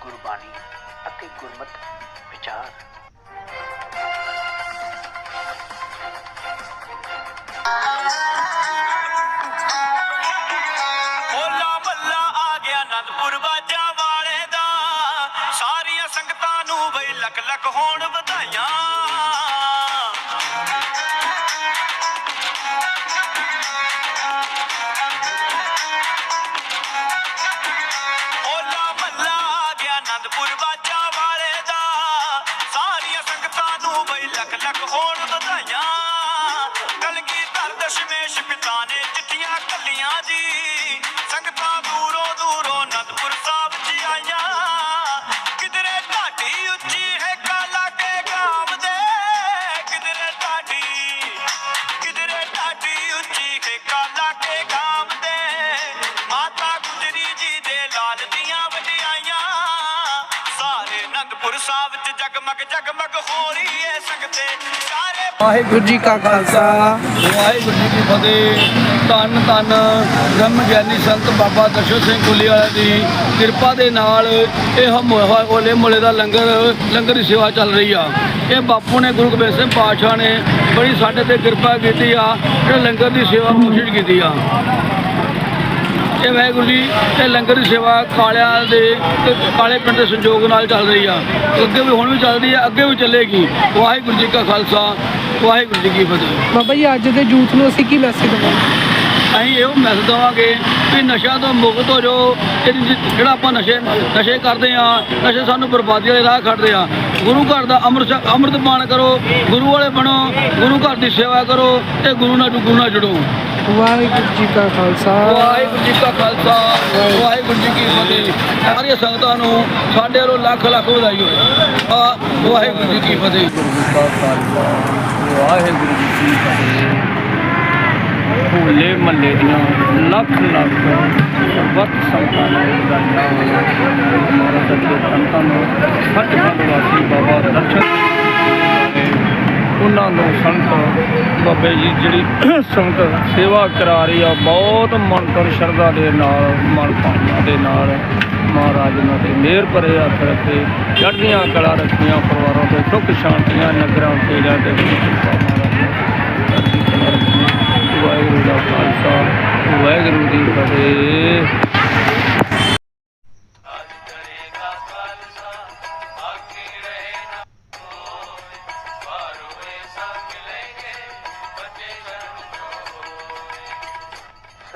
ਗੁਰਬਾਣੀ ਅਤੇ ਗੁਰਮਤ ਵਿਚਾਰ। ਹੋਲਾ ਮੱਲਾ ਆ ਗਿਆ ਅਨੰਦਪੁਰ ਬਾਜਾ ਵਾਲੇ ਦਾ। ਸਾਰੀਆਂ ਸੰਗਤਾਂ ਨੂੰ ਬਈ ਲੱਖ ਲੱਖ ਹੋਣ ਵਧਾਈਆਂ। ਗਿਆ ਬਾਜਾ ਵਾਲੇ ਦਾ। ਸਾਰੀਆਂ ਸੰਗਤਾਂ ਨੂੰ ਬਈ ਲੱਖ ਲੱਖ ਹੋਣ ਵਧਾਈਆਂ। ਕਲਗੀ ਦਸ਼ਮੇਸ਼ ਪਿਤਾ ਨੇ ਚਿੱਠੀਆਂ ਕੱਲੀਆਂ ਜੀ। ਅਨੰਦਪੁਰ ਸਾਹਿਬ ਚ ਜਗਮਗ ਜਗਮਗ ਹੋ ਰਹੀ ਏ ਸੰਗਤੇ। ਸਾਰੇ ਵਾਹਿਗੁਰੂ ਜੀ ਕਾ ਖਾਲਸਾ। ਵਾਹਿਗੁਰੂ ਜੀ ਕੀ ਫਤਿਹ। ਧੰਨ ਧੰਨ ਬ੍ਰਹਮ ਗਿਆਨੀ ਸੰਤ ਬਾਬਾ ਦਰਸ਼ਨ ਸਿੰਘ ਕੁਲੀ ਵਾਲੇ ਦੀ ਕਿਰਪਾ ਦੇ ਨਾਲ ਇਹ ਹੋਲੇ ਮੁਹੱਲੇ ਦਾ ਲੰਗਰ ਲੰਗਰ ਦੀ ਸੇਵਾ ਚੱਲ ਰਹੀ ਆ। ਇਹ ਬਾਪੂ ਨੇ ਗੁਰੂ ਗੋਬਿੰਦ ਸਿੰਘ ਪਾਤਸ਼ਾਹ ਨੇ ਬੜੀ ਸਾਡੇ ਤੇ ਕਿਰਪਾ ਕੀਤੀ ਆ ਇਹ ਲੰਗਰ ਦੀ ਸੇਵਾ ਕੋਸ਼ਿਸ਼ ਕੀਤੀ ਆ। ਇਹ ਵਾਹਿਗੁਰੂ ਜੀ ਇਹ ਲੰਗਰ ਦੀ ਸੇਵਾ ਕਾਲਿਆਂ ਦੇ ਤੇ ਕਾਲੇ ਪਿੰਡ ਦੇ ਸੰਯੋਗ ਨਾਲ ਚੱਲ ਰਹੀ ਆ। ਅੱਗੇ ਵੀ ਹੁਣ ਵੀ ਚੱਲਦੀ ਆ ਅੱਗੇ ਵੀ ਚੱਲੇਗੀ। ਵਾਹਿਗੁਰੂ ਜੀ ਕਾ ਖਾਲਸਾ ਵਾਹਿਗੁਰੂ ਜੀ ਕੀ ਫਤਿਹ। ਬਾਬਾ ਜੀ ਅੱਜ ਦੇ ਯੂਥ ਨੂੰ ਅਸੀਂ ਕੀ ਮੈਸੇਜ ਦਵਾਂਗੇ? ਅਸੀਂ ਇਹੋ ਮੈਸੇਜ ਦੇਵਾਂਗੇ ਵੀ ਨਸ਼ਾ ਤੋਂ ਮੁਕਤ ਹੋ ਜਾਓ। ਜਿਹੜਾ ਆਪਾਂ ਨਸ਼ੇ ਨਸ਼ੇ ਕਰਦੇ ਆ ਨਸ਼ੇ ਸਾਨੂੰ ਬਰਬਾਦੀ ਵਾਲੇ ਰਾਹ ਖੜਦੇ ਆ। ਗੁਰੂ ਘਰ ਦਾ ਅੰਮ੍ਰਿਤ ਅੰਮ੍ਰਿਤ ਪਾਨ ਕਰੋ ਗੁਰੂ ਵਾਲੇ ਬਣੋ ਗੁਰੂ ਘਰ ਦੀ ਸੇਵਾ ਕਰੋ ਤੇ ਗੁਰੂ ਨਾਲ ਗੁਰੂ ਨਾਲ ਜੁੜੋ। ਵਾਹਿਗੁਰੂ ਜੀ ਕਾ ਖਾਲਸਾ। ਵਾਹਿਗੁਰੂ ਜੀ ਕਾ ਖਾਲਸਾ ਵਾਹਿਗੁਰੂ। ਜੀ ਕੀ ਫਤਿਹ। ਸਾਰੀਆਂ ਸੰਗਤਾਂ ਨੂੰ ਸਾਡੇ ਵੱਲੋਂ ਲੱਖ ਲੱਖ ਵਧਾਈ ਹੋਵੇ ਆ ਵਾਹਿਗੁਰੂ ਜੀ ਕੀ ਫਤਿਹ। ਗੁਰੂ ਜੀ ਕਾ ਖਾਲਸਾ ਵਾਹਿਗੁਰੂ ਜੀ ਕੀ ਫਤਿਹ। ਹੋਲੇ ਮਹੱਲੇ ਦੀਆਂ ਲੱਖ ਲੱਖ ਸਰਬੱਤ ਸੰਗਤਾਂ ਨੂੰ ਵਧਾਈਆਂ ਮਹਾਰਾਜ ਦੇ ਸੰਤਾਂ ਨੂੰ ਵਾਸੀ ਬਾਬਾ ਦਰਸ਼ਨ ਉਹਨਾਂ ਨੂੰ ਸੰਤ ਬਾਬੇ ਜੀ ਜਿਹੜੀ ਸੰਗਤ ਸੇਵਾ ਕਰਾ ਰਹੀ ਆ, ਬਹੁਤ ਮਨ ਮਨਤਰ ਸ਼ਰਧਾ ਦੇ ਨਾਲ, ਮਨ ਭਾਵਨਾ ਦੇ ਨਾਲ ਮਹਾਰਾਜ ਉਹਨਾਂ ਦੇ ਮਿਹਰ ਭਰੇ ਹੱਥ ਰੱਖੇ, ਚੜ੍ਹਦੀਆਂ ਕਲਾ ਰੱਖੀਆਂ, ਪਰਿਵਾਰਾਂ ਤੇ ਸੁੱਖ ਸ਼ਾਂਤੀਆਂ, ਨਗਰਾਂ ਤੇ ਜਾ ਕੇ ਕਲਾ ਰੱਖੀ। ਵਾਹਿਗੁਰੂ ਦਾ ਖਾਲਸਾ, ਵਾਹਿਗੁਰੂ ਜੀ ਫਤਿਹ।